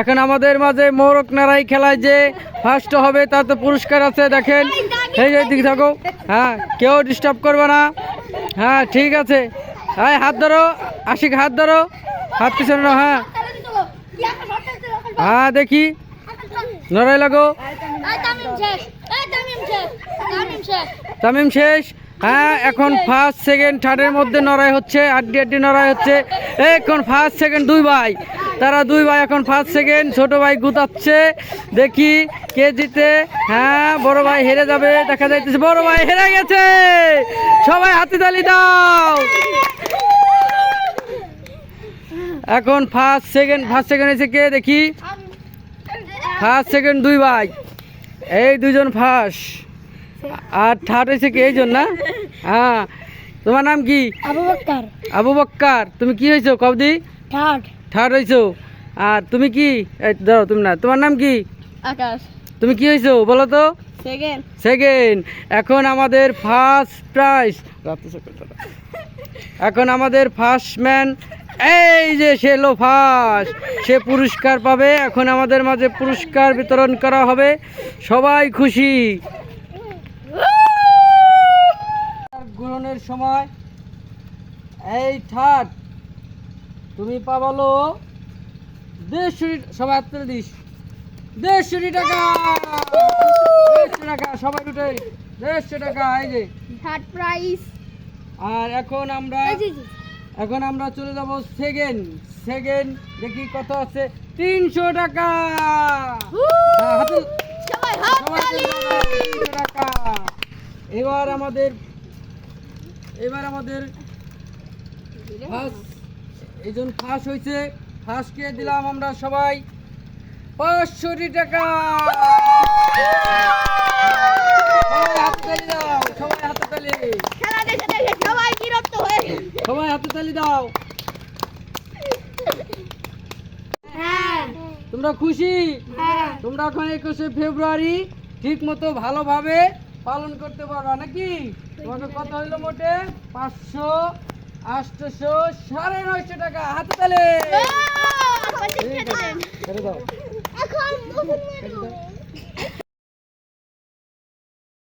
এখন আমাদের মাঝে মোরক নারাই খেলায় যে ফার্স্ট হবে, তার তো পুরস্কার আছে, দেখেন। এই যে দিকে থাকো। হ্যাঁ কেউ ডিস্টার্ব করবে না। হ্যাঁ ঠিক আছে। হ্যাঁ হাত ধরো। আশিক, হাত ধরো। হাত পিছনে হ্যাঁ। হ্যাঁ দেখি। নড়াই লাগো। তামিম শেষ। হ্যাঁ এখন ফার্স্ট সেকেন্ড থার্ডের মধ্যে নড়াই হচ্ছে, আড্ডি আড্ডি নড়াই হচ্ছে। এখন ফার্স্ট সেকেন্ড দুই ভাই। তারা দুই ভাই এখন ফার্স্ট সেকেন্ড ছোট ভাই গুতাচ্ছে। দেখি কে জিতে। হ্যাঁ বড় ভাই হেরে যাবে দেখা যাইতেছে বড় ভাই হেরে গেছে। সবাই হাতে তালি দাও। এখন ফার্স্ট সেকেন্ড ফার্স্ট সেকেন্ড এসে কে? দেখি। ফার্স্ট সেকেন্ড দুই ভাই। এই দুজন ফার্স্ট আর থার্ড হয়েছে কি? এইজন না? হ্যাঁ। তোমার নাম কি? আবু বক্কর। আবু বক্কার। তুমি কি হয়েছো কবদি? থার্ড থার্ড হয়েছো আর তুমি কি? ধরো তুমি না তোমার নাম কি? আকাশ। তুমি কি হয়েছো বলো তো? সেকেন্ড। সেকেন্ড। এখন আমাদের ফার্স্ট প্রাইজ এখন আমাদের ফার্স্ট ম্যান এই যে সে লো ফার্স্ট সে পুরস্কার পাবে। এখন আমাদের মাঝে পুরস্কার বিতরণ করা হবে। সবাই খুশি। গ্রহণের সময়। এই থার্ড। তুমি পাবালো দেড়শো সবাই হাত তুলে দিস। দেড়শো টাকা। দেড়শো টাকা সবাই উঠে দেড়শো টাকা এই যে। থার্ড প্রাইজ আর এখন আমরা এখন আমরা চলে যাব সেকেন্ড সেকেন্ড দেখি কত আছে। তিনশো টাকা। হ্যাঁ, হাতে- সবাই সবাই চলে যাবে, 300 টাকা। এবার আমাদের এবার আমাদের ফার্স্ট এইজন ফার্স্ট হয়েছে ফার্স্টকে দিলাম আমরা সবাই। পাঁচশোটি টাকা। সবাই হাতে তালি দাও সবাই হাতে তালি। খেলা দেখে দেখে সবাই বিরক্ত হয়ে সবাই হাতে তালি দাও। তোমরা খুশি? হ্যাঁ। তোমরা এখন একুশে ফেব্রুয়ারি ঠিক মতো ভালোভাবে পালন করতে পারবা নাকি? তোমাকে কত হইল মোটে? পাঁচশো। আটশোশো সাড়ে নয়শো টাকা হাতে তালে। ছেড়ে দাও।